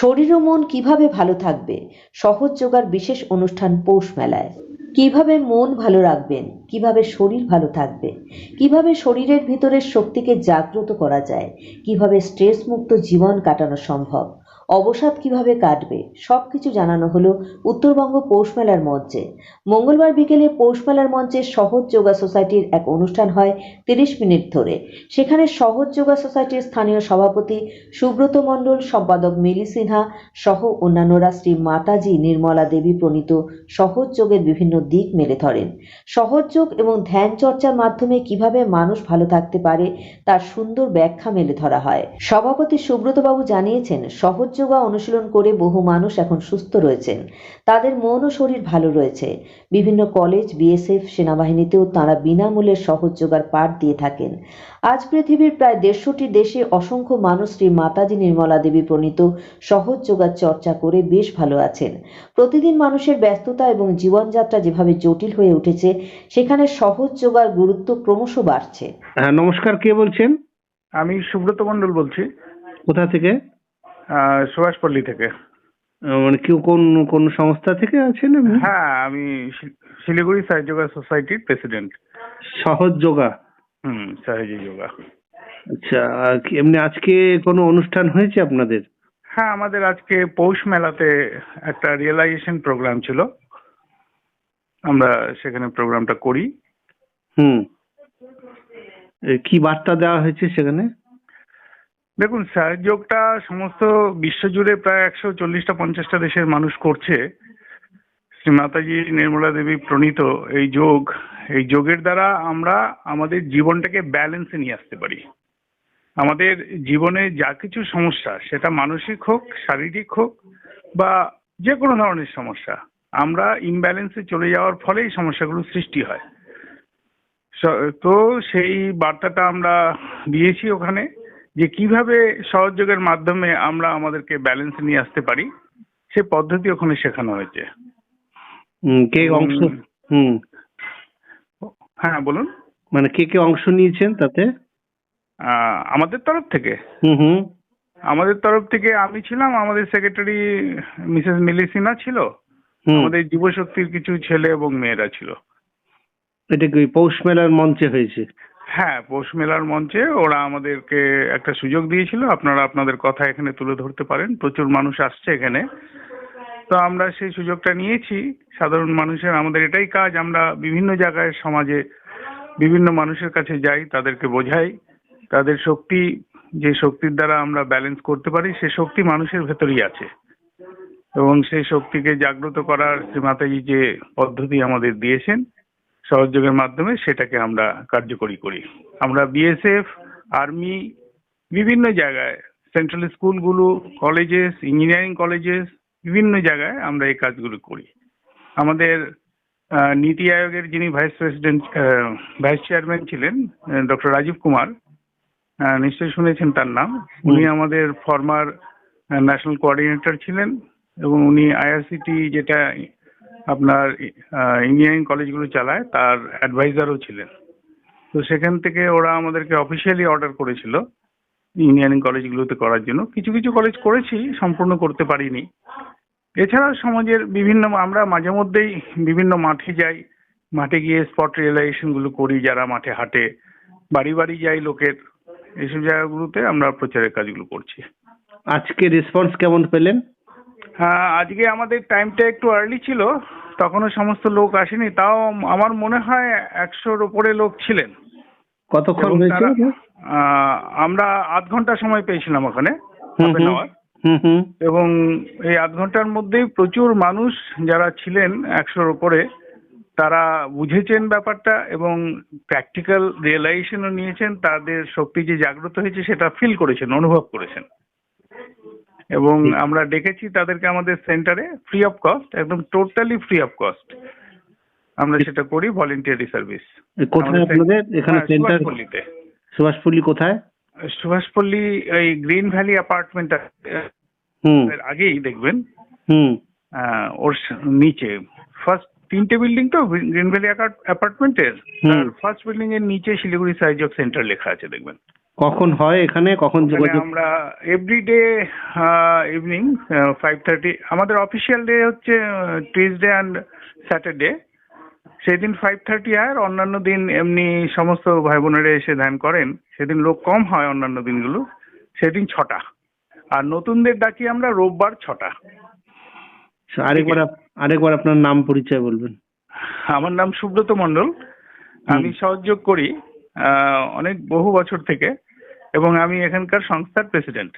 শরীর ও মন কীভাবে ভালো থাকবে? সহজ যোগার বিশেষ অনুষ্ঠান পৌষ মেলায়। কীভাবে মন ভালো রাখবেন? কীভাবে শরীর ভালো থাকবে? কীভাবে শরীরের ভিতরের শক্তিকে জাগ্রত করা যায়? কীভাবে স্ট্রেস মুক্ত জীবন কাটানো সম্ভব? অবসাদ কীভাবে কাটবে? সবকিছু জানানো হলো উত্তরবঙ্গ পৌষ মেলার মঞ্চে। মঙ্গলবার বিকেলে পৌষ মেলার মঞ্চে সহজ যোগা সোসাইটির এক অনুষ্ঠান হয় তিরিশ মিনিট ধরে। সেখানে সহজ যোগা সোসাইটির স্থানীয় সভাপতি সুব্রত মণ্ডল, সম্পাদক মিলি সিনহা সহ অন্যান্যরা শ্রী মাতাজি নির্মলা দেবী প্রণীত সহজ যোগের বিভিন্ন দিক মেলে ধরেন। সহজ যোগ এবং ধ্যান চর্চার মাধ্যমে কীভাবে মানুষ ভালো থাকতে পারে তার সুন্দর ব্যাখ্যা মেলে ধরা হয়। সভাপতি সুব্রতবাবু জানিয়েছেন, সহজ যোগা অনুশীলন করে বহু মানুষ এখন সুস্থ রয়েছেন। তাদের মন ও শরীর ভালো রয়েছে। বিভিন্ন কলেজ বিএসএফ সেনাবাহিনীতেও তাঁরা বিনামূল্যে সহজ যোগার পাঠ দিয়ে থাকেন। আজ পৃথিবীর প্রায় দেড়শোটি দেশে অসংখ্য মানুষ শ্রী মাতাজি নির্মলা দেবী প্রণীত সহজ যোগার চর্চা করে বেশ ভালো আছেন। প্রতিদিন মানুষের ব্যস্ততা এবং জীবনযাত্রা যেভাবে জটিল হয়ে উঠেছে সেখানে সহজ যোগার গুরুত্ব ক্রমশ বাড়ছে। হ্যাঁ নমস্কার কে বলছেন? আমি সুব্রত মণ্ডল বলছি। কোথা থেকে? সুভাষপল্লী থেকে। মানে কেউ কোন কোন সংস্থা থেকে আছেন হ্যাঁ আমি শিলিগুড়ি সাই যোগা সোসাইটির প্রেসিডেন্ট। সহজ যোগা? হুম সাহায্য যোগা। আচ্ছা এমনি আজকে কোনো অনুষ্ঠান হয়েছে আপনাদের? হ্যাঁ আমাদের আজকে পৌষ মেলাতে একটা রিয়েলাইজেশন প্রোগ্রাম ছিল। আমরা সেখানে প্রোগ্রামটা করি। হুম। কি বার্তা দেওয়া হয়েছে সেখানে? দেখুন সহযোগটা সমস্ত বিশ্বজুড়ে প্রায় একশো চল্লিশটা, পঞ্চাশটা দেশের মানুষ করছে। শ্রী মাতাজি, নির্মলা দেবী প্রণীত এই যোগ, এই যোগের দ্বারা আমরা আমাদের জীবনটাকে ব্যালেন্সে নিয়ে আসতে পারি। আমাদের জীবনে যা কিছু সমস্যা, সেটা মানসিক হোক, শারীরিক হোক, বা যে কোনো ধরনের সমস্যা, আমরা ইমব্যালেন্সে চলে যাওয়ার ফলে এই সমস্যাগুলো সৃষ্টি হয়। তো সেই বার্তাটা আমরা দিয়েছি ওখানে। যে কীভাবে সহযোগের মাধ্যমে আমরা আমাদেরকে ব্যালেন্স নিয়ে আসতে পারি সে পদ্ধতি ওখানে শেখানো হয়েছে। কে অংশ হুম। হ্যাঁ বলুন। মানে কে কে অংশ নিয়েছেন তাতে? আমাদের তরফ থেকে। হুম হুম। আমাদের তরফ থেকে আমি ছিলাম আমাদের সেক্রেটারি মিসেস মিলিসিনা ছিল। আমাদের যুবশক্তির কিছু ছেলে এবং মেয়েরা ছিল। এটা কি পৌষ মেলার মঞ্চে হয়েছে? হ্যাঁ পৌষ মেলার মঞ্চে ওরা আমাদেরকে একটা সুযোগ দিয়েছিল। আপনারা আপনাদের কথা এখানে তুলে ধরতে পারেন। প্রচুর মানুষ আসছে এখানে। তো আমরা সেই সুযোগটা নিয়েছি। সাধারণ মানুষের আমাদের এটাই কাজ। আমরা বিভিন্ন জায়গায়, সমাজে বিভিন্ন মানুষের কাছে যাই, তাদেরকে বোঝাই। তাদের শক্তি, যে শক্তির দ্বারা আমরা ব্যালেন্স করতে পারি, সে শক্তি মানুষের ভেতরেই আছে। এবং সেই শক্তিকে জাগ্রত করার যে মাতাজি যে পদ্ধতি আমাদের দিয়েছেন সহযোগের মাধ্যমে সেটাকে আমরা কার্যকরী করি। আমরা বিএসএফ আর্মি বিভিন্ন জায়গায় সেন্ট্রাল স্কুলগুলো কলেজেস ইঞ্জিনিয়ারিং কলেজেস বিভিন্ন জায়গায় আমরা এই কাজগুলো করি। আমাদের নীতি আয়োগের যিনি ভাইস প্রেসিডেন্ট ভাইস চেয়ারম্যান ছিলেন ডক্টর রাজীব কুমার নিশ্চয়ই শুনেছেন তার নাম। উনি আমাদের ফর্মার ন্যাশনাল কোঅর্ডিনেটর ছিলেন এবং উনি আইআরসিটি যেটা আপনার ইঞ্জিনিয়ারিং কলেজগুলো চালায়, তার অ্যাডভাইজারও ছিলেন। তো সেখান থেকে ওরা আমাদেরকে অফিসিয়ালি অর্ডার করেছিল ইঞ্জিনিয়ারিং কলেজগুলোতে করার জন্য। কিছু কিছু কলেজ করেছি, সম্পূর্ণ করতে পারিনি। এছাড়া সমাজের বিভিন্ন, আমরা মাঝে মধ্যেই বিভিন্ন মাঠে যাই। মাঠে গিয়ে স্পট রিয়েলাইজেশনগুলো করি, যারা মাঠে হাঁটে। বাড়ি বাড়ি যাই লোকের। এইসব জায়গাগুলোতে আমরা প্রচারের কাজগুলো করছি। আজকে রেসপন্স কেমন পেলেন? হ্যাঁ আজকে আমাদের টাইমটা একটু আর্লি ছিল তখনও সমস্ত লোক আসেনি তাও আমার মনে হয় একশোর ওপরে লোক ছিলেন। কতক্ষণ এবং হয়েছে তারা- আহ, আমরা আধ ঘণ্টা সময় পেয়েছিলাম ওখানে হুম half an হুম hour। হুম হুম। এবং এই আধ ঘণ্টার মধ্যেই প্রচুর মানুষ যারা ছিলেন একশোর ওপরে তারা বুঝেছেন ব্যাপারটা এবং প্র্যাকটিক্যাল রিয়েলাইজেশনও নিয়েছেন তাদের শক্তি যে জাগ্রত হয়েছে সেটা ফিল করেছেন অনুভব করেছেন। এবং আমরা ডেকেছি তাদেরকে আমাদের সেন্টারে ফ্রি অফ কস্ট একদম টোটালি ফ্রি অফ কস্ট আমরা সেটা করি ভলেন্টিয়ারি সার্ভিস কোথায় আপনাদের? এখানে সেন্টার সুভাষপল্লী কোথায়? সুভাষপল্লী এই গ্রিন ভ্যালি অ্যাপার্টমেন্ট হুম। আগেই দেখবেন। হুম। ওর নিচে। ফার্স্ট তিনটে বিল্ডিং তো গ্রিন ভ্যালি অ্যাপার্টমেন্টের। ফার্স্ট বিল্ডিং এর নিচে শিলিগুড়ি সাইজক সেন্টার লেখা আছে দেখবেন। কখন হয় এখানে? কখন যোগাযোগ? আমরা এভরিডে ইভিনিং ফাইভ থার্টি আমাদের অফিসিয়াল ডে হচ্ছে টিউসডে অ্যান্ড স্যাটারডে সেদিন ফাইভ থার্টি আর অন্যান্য দিন এমনি সমস্ত ভাই বোনেরা এসে ধ্যান করেন। সেদিন লোক কম হয় অন্যান্য দিনগুলো। সেদিন ছটা। আর নতুনদের ডাকি আমরা রোববার ছটা। আচ্ছা, আরেকবার আপ- আরেকবার আপনার নাম পরিচয় বলবেন। আমার নাম সুব্রত মণ্ডল। আমি সহযোগ করি। অনেক বহু বছর থেকে এবং আমি এখানকার সংস্থার প্রেসিডেন্ট